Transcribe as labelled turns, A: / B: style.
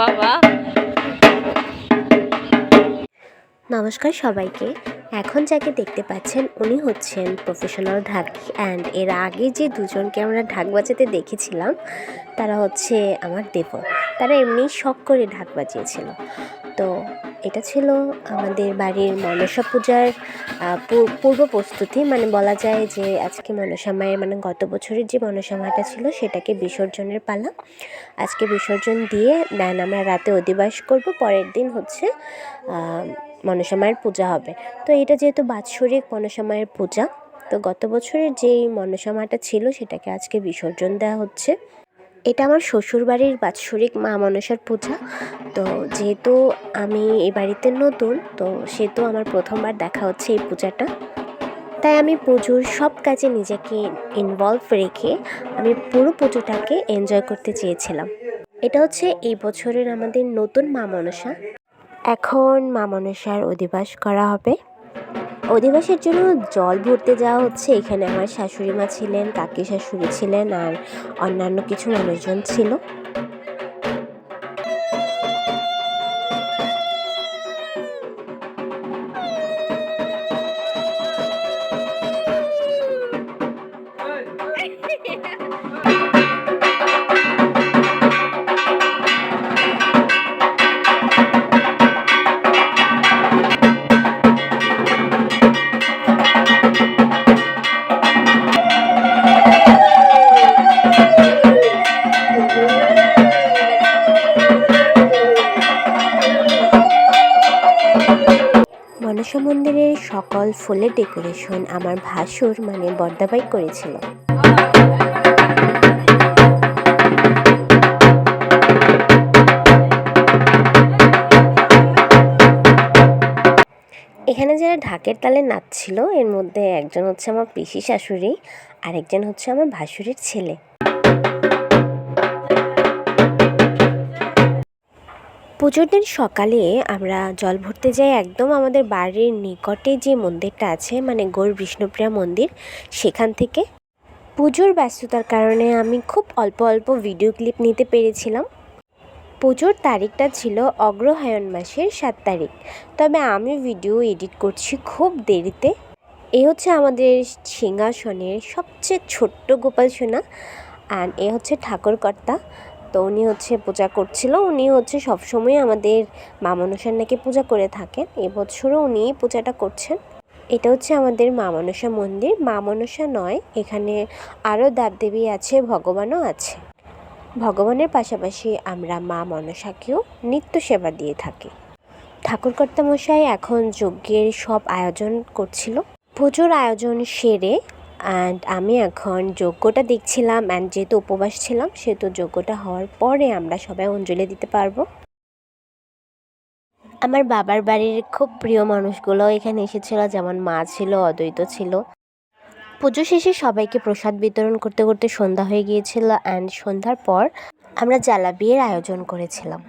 A: বাবা। নমস্কার সবাইকে। এখন যাকে দেখতে পাচ্ছেন, উনি হচ্ছেন প্রফেশনাল ঢাকি অ্যান্ড এর আগে যে দুজনকে আমরা ঢাক বাজাতে দেখেছিলাম, তারা হচ্ছে আমার দেব তারা এমনি শখ করে ঢাক বাজিয়েছিল। তো এটা ছিল আমাদের বাড়ির মনসা পূজার পূর্ব প্রস্তুতি। মানে বলা যায় যে আজকে মনসা মায়ের মানে গত বছরের যে মনসা মাটা ছিল সেটাকে বিসর্জনের পালা। আজকে বিসর্জন দিয়ে দেন আমরা রাতে অধিবাস করব, পরের দিন হচ্ছে মনসা মায়ের পূজা হবে। তো এটা যেহেতু বাৎসরিক মনসা মায়ের পূজা, তো গত বছরের যেই মনসা মাটা ছিল সেটাকে আজকে বিসর্জন দেওয়া হচ্ছে। এটা আমার শ্বশুরবাড়ির বাৎসরিক মা মনসার পূজা। তো যেহেতু আমি এই বাড়িতে নতুন, তো সেহেতু আমার প্রথমবার দেখা হচ্ছে এই পূজাটা। তাই আমি পুজোর সব কাজে নিজেকে ইনভলভ রেখে আমি পুরো পুজোটাকে এনজয় করতে চেয়েছিলাম। এটা হচ্ছে এই বছরের আমাদের নতুন মা মনসা। এখন মা মনসার অধিবাস করা হবে। অধিবাসের জন্য জল ভরতে যাওয়া হচ্ছে। এখানে আমার শাশুড়ি মা ছিলেন, কাকি শাশুড়ি ছিলেন আর অন্যান্য কিছু মানুষজন ছিল। মনসা মন্দিরের সকল ফুলের ডেকোরেশন আমার ভাসুর মানে বর্দাবাই করেছিল। এখানে যারা ঢাকের তালে নাচছিল, এর মধ্যে একজন হচ্ছে আমার পিসি শাশুড়ি আর একজন হচ্ছে আমার ভাসুরের ছেলে। পুজোর দিন সকালে আমরা জল ভরতে যাই একদম আমাদের বাড়ির নিকটে যে মন্দিরটা আছে মানে গৌর বিষ্ণুপ্রিয়া মন্দির, সেখান থেকে। পুজোর ব্যস্ততার কারণে আমি খুব অল্প অল্প ভিডিও ক্লিপ নিতে পেরেছিলাম। পুজোর তারিখটা ছিল অগ্রহায়ণ মাসের সাত তারিখ। তবে আমি ভিডিও এডিট করছি খুব দেরিতে। এ হচ্ছে আমাদের সিংহাসনের সবচেয়ে ছোট্ট গোপাল সোনা আর এ হচ্ছে ঠাকুরকর্তা। তো উনি হচ্ছে পূজা করছিল। উনি হচ্ছে সবসময় আমাদের মা মনসার নাকি পূজা করে থাকেন। এবছরও উনি পূজাটা করছেন। এটা হচ্ছে আমাদের মা মনসা মন্দির। মা মনসা নয়, এখানে আরও দেবদেবী আছে, ভগবানও আছে। ভগবানের পাশাপাশি আমরা মা মনসাকেও নিত্য সেবা দিয়ে থাকি। ঠাকুরকর্তা মশাই এখন যজ্ঞের সব আয়োজন করছিল। পুজোর আয়োজন সেরে অ্যান্ড আমি এখন যজ্ঞটা দেখছিলাম অ্যান্ড যেহেতু উপবাস ছিলাম, সেহেতু যজ্ঞটা হওয়ার পরে আমরা সবাই অঞ্জলি দিতে পারব। আমার বাবার বাড়ির খুব প্রিয় মানুষগুলো এখানে এসেছিল, যেমন মা ছিল, অদ্বৈত ছিল। পুজো শেষে সবাইকে প্রসাদ বিতরণ করতে করতে সন্ধ্যা হয়ে গিয়েছিল অ্যান্ড সন্ধ্যার পর আমরা জ্বালা বিয়ের আয়োজন করেছিলাম।